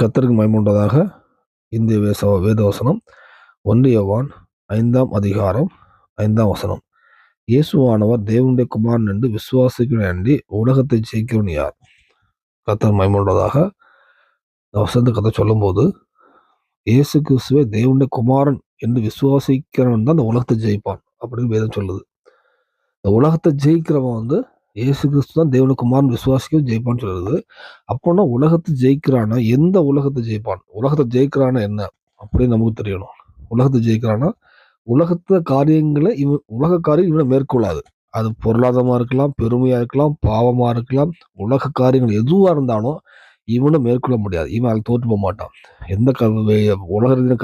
கத்தருக்கு மயமுண்டதாக இந்திய வேச வேதவசனம் ஒன்றியவான் ஐந்தாம் அதிகாரம் ஐந்தாம் வசனம். இயேசுவானவர் தேவனுடைய குமாரன் என்று விசுவாசிக்கிறேன் அன்றி உலகத்தை ஜெயிக்கிறவன் யார்? கத்தர் மயமுண்டதாக இந்த வசனத்தை கதை சொல்லும்போது இயேசு கிறிஸ்துவே தேவனுடைய குமாரன் என்று விசுவாசிக்கிறவன் தான் இந்த உலகத்தை ஜெயிப்பான் அப்படின்னு வேதம் சொல்லுது. இந்த உலகத்தை ஜெயிக்கிறவன் வந்து இயேசு கிறிஸ்து தான் தேவனுடைய குமாரன் விசுவாசிக்க ஜெயிப்பான்னு சொல்லுது அப்போனா உலகத்தை ஜெயிக்கிறானா எந்த உலகத்தை ஜெயிப்பான்? உலகத்தை ஜெயிக்கிறானா என்ன? அப்படின்னு நமக்கு தெரியணும். உலகத்தை ஜெயிக்கிறானா உலகத்து காரியங்களை இவன் உலக காரியம் இவனை மேற்கொள்ளாது. அது பொருளாதாரமா இருக்கலாம் பெருமையா இருக்கலாம் பாவமா இருக்கலாம் உலக காரியங்கள் எதுவா இருந்தாலும் இவனை மேற்கொள்ள முடியாது. இவன் அதில் தோற்று போக மாட்டான். எந்த க வே- உலக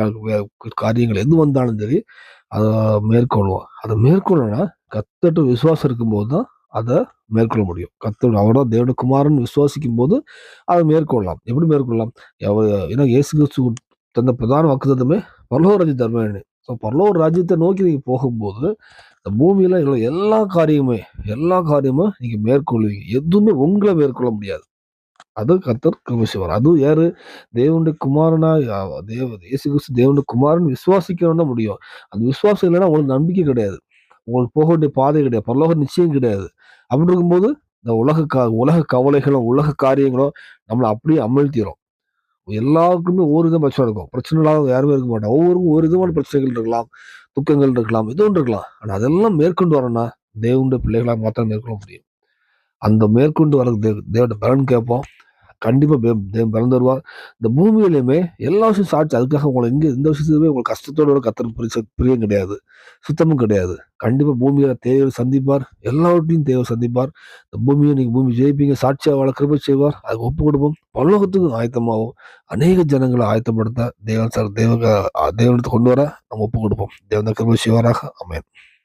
காரியங்கள் எது வந்தாலும் சரி அதை மேற்கொள்வான். அதை மேற்கொள்ளனா கத்தட்டு விசுவாசம் இருக்கும்போது தான் அதை மேற்கொள்ள முடியும். கத்தோட அவரோட தேவனுடைய குமாரன் விசுவாசிக்கும் போது அதை மேற்கொள்ளலாம். எப்படி மேற்கொள்ளலாம்? ஏன்னா இயேசு கிறிஸ்து தந்த பிரதான வாக்குத்தத்தமே பரலோக ராஜ்ய தர்மேனு ஸோ பரலோக ராஜ்யத்தை நோக்கி நீங்கள் போகும்போது இந்த பூமியில் உள்ள எல்லா காரியமுமே எல்லா காரியமும் நீங்கள் மேற்கொள்வீங்க. எதுவுமே உங்களை மேற்கொள்ள முடியாது. அது கத்தர் கிருபை அதுவும் யாரு? தேவனுடைய குமாரனா தேவ இயேசு கிறிஸ்து தேவனுடைய குமாரன் விசுவாசிக்கணும்னா முடியும். அந்த விசுவாசம் இல்லைன்னா உங்களுக்கு நம்பிக்கை கிடையாது. உங்களுக்கு போக வேண்டிய பாதை கிடையாது. பரலோக நிச்சயம் கிடையாது. அப்படி இருக்கும்போது இந்த உலக கா உலக கவலைகளும் உலக காரியங்களும் நம்மளை அப்படியே அமிழ்த்திடும் எல்லாருக்குமே ஒவ்வொரு விதம் பிரச்சனை இருக்கும். பிரச்சனை இல்லாத யாருமே இருக்க மாட்டோம் ஒவ்வொருக்கும் ஒரு விதமான பிரச்சனைகள் இருக்கலாம் துக்கங்கள் இருக்கலாம் எதுவும் இருக்கலாம். ஆனால் அதெல்லாம் மேற்கொண்டு வரணும்னா தேவனுடைய பிள்ளைகளாக மாத்திரம் மேற்கொள்ள முடியும். அந்த மேற்கொண்டு வர தேவ தேவட பலன் கேட்போம். கண்டிப்பாக தே- வருவார். இந்த பூமியிலையுமே எல்லா விஷயம் சாட்சி. அதுக்காக உங்களை எங்கே இந்த விஷயத்துலையுமே உங்களுக்கு கஷ்டத்தோட ஒரு கத்தர் பிரியம் கிடையாது. சுத்தமும் கிடையாது. கண்டிப்பாக பூமியில் தேவர் சந்திப்பார். எல்லாவற்றையும் தேவை சந்திப்பார். இந்த பூமியை நீங்கள் பூமி ஜெயிப்பீங்க சாட்சியாக வளர்க்குறப்ப செய்வார். அதுக்கு ஒப்பு கொடுப்போம் பல்லோகத்துக்கும் ஆயத்தமாகும் அநேக ஜனங்களை ஆயத்தப்படுத்த தேவன் சார் தேவ தேவனத்தை கொண்டு வர நம்ம ஒப்பு கொடுப்போம் தேவன் கிருப செய்வாராக. அமேன்